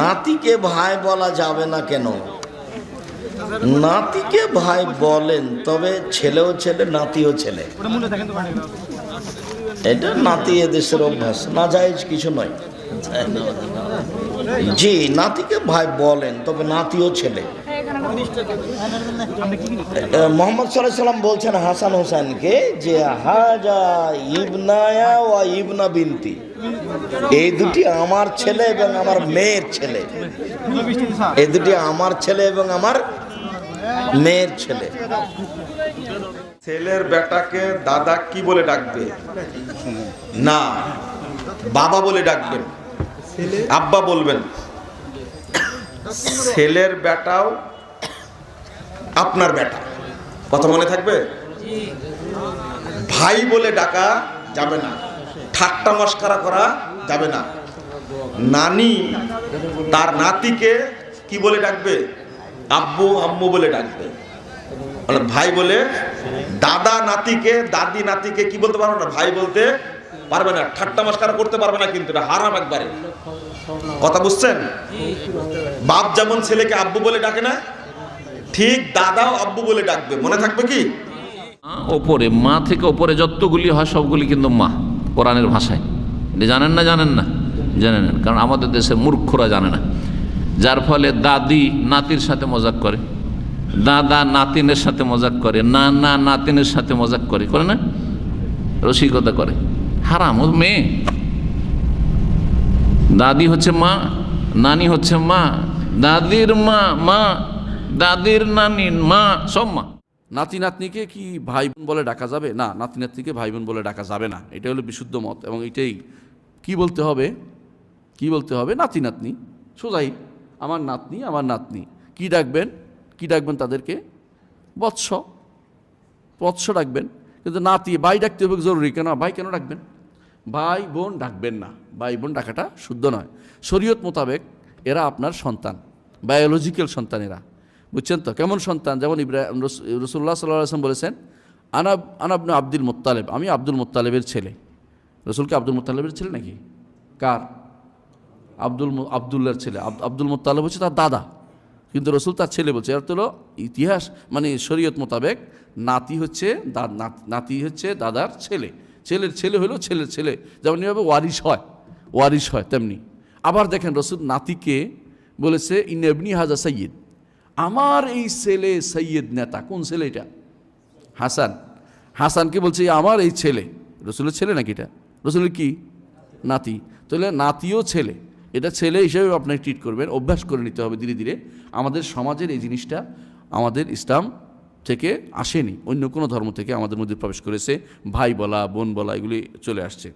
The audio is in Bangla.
নাতিকে ভাই বলা যাবে না কেন? নাতিকে ভাই বলেন, তবে ছেলেও ছেলে, নাতিও ছেলে। এটা নাতি এদেশের অভ্যাস না যায় কিছু নয়। জি, নাতিকে ভাই বলেন, তবে নাতিও ছেলে। মোহাম্মদ সাল্লাম বলছেন হাসান হোসেনকে যে হাজা ইবনায়া ওয়া ইবনা বিনতি। এই দুটি আমার ছেলে এবং আমার মেয়ের ছেলে। এই দুটি আমার ছেলে এবং আমার মেয়ের ছেলে। ছেলের বেটাকে দাদা কি বলে ডাকবে? না, বাবা বলে ডাকবেন। আব্বা বলবেন। ছেলের বেটাও আপনার বেটা। কথা মনে থাকবে? ভাই বলে ডাকা যাবে না। ঠাট্টা মস্কারা করা যাবে না। নানি তার নাতিকে কি বলে ডাকবে? আব্বু, আম্মু বলে ডাকবে। মানে ভাই বলে, দাদা নাতিকে, দাদি নাতিকে কি বলতে পারবে না? ভাই বলতে পারবে না। ঠাট্টা মস্কারা করতে পারবে না কিন্তু, এটা হারাম একবারে। কথা বুঝছেন? বাপ যেমন ছেলেকে আব্বু বলে ডাকে না, ঠিক দাদাও আব্বু বলে ডাকবে। মনে থাকবে কি? ওপরে। মা থেকে ওপরে যতগুলি হয়, সবগুলি কিন্তু মা। কোরআনের ভাষায়। এটা জানেন না জানেন না? জানেন কারণ আমাদের দেশে মূর্খরা জানে না। যার ফলে দাদি নাতির সাথে মজাক করে, দাদা নাতিনের সাথে মজাক করে না না নাতিনের সাথে মজাক করে। করে না? রসিকতা করে। হারাম, ও মেয়ে। দাদি হচ্ছে মা, নানি হচ্ছে মা, দাদির মা মা, দাদির নানি, মা, সব মা। নাতি নাতনিকে কি ভাই বোন বলে ডাকা যাবে? না নাতি নাতনিকে ভাই বোন বলে ডাকা যাবে না। এটা হলো বিশুদ্ধ মত এবং এটাই কি বলতে হবে? কি বলতে হবে? নাতি নাতনি সোজাই আমার নাতনি আমার নাতনি। কি ডাকবেন? কি ডাকবেন তাদেরকে? বৎস। বৎস ডাকবেন। কিন্তু নাতি, ভাই ডাকতে হবে জরুরি। কেন? ভাই কেন ডাকবেন? ভাই বোন ডাকবেন না। ভাই বোন ডাকাটা শুদ্ধ নয়। শরীয়ত মোতাবেক এরা আপনার সন্তান। বায়োলজিক্যাল সন্তান এরা। বুঝছেন তো? কেমন সন্তান? যেমন ইব্রাহিম রসুল্লাহ সাল্লাহ আসলাম বলেছেন আনাব আনাবনু আব্দুল মোত্তালেব। আমি আব্দুল মোত্তালেবের ছেলে। রসুলকে আব্দুল মোত্তালেবের ছেলে নাকি? কার? আব্দুল আব্দুল্লাহর ছেলে। আব- আব্দুল মোত্তালেব হচ্ছে তার দাদা। কিন্তু রসুল তার ছেলে বলছে, এর তো ইতিহাস মানে শরীয়ত মোতাবেক নাতি হচ্ছে নাতি হচ্ছে দাদার ছেলে। ছেলের ছেলে হলো ছেলের ছেলে। যেমন এভাবে ওয়ারিশ হয়। ওয়ারিশ হয় তেমনি। আবার দেখেন রসুল নাতিকে বলেছে ইনেবনি হাজা সৈয়দ আমার এই ছেলে সৈয়দ নেতা, কোন ছেলে এটা? হাসান। হাসানকে বলছে? আমার এই ছেলে। রসুলের ছেলে নাকি এটা? রসুলের কি? নাতি। তাহলে নাতিও ছেলে। এটা ছেলে হিসেবে আপনাকে ট্রিট করবেন, অভ্যাস করে নিতে হবে ধীরে ধীরে। আমাদের সমাজের এই জিনিসটা আমাদের ইসলাম থেকে আসেনি। অন্য কোনো ধর্ম থেকে আমাদের মধ্যে প্রবেশ করেছে। ভাই বলা, বোন বলা, এগুলি চলে আসছে।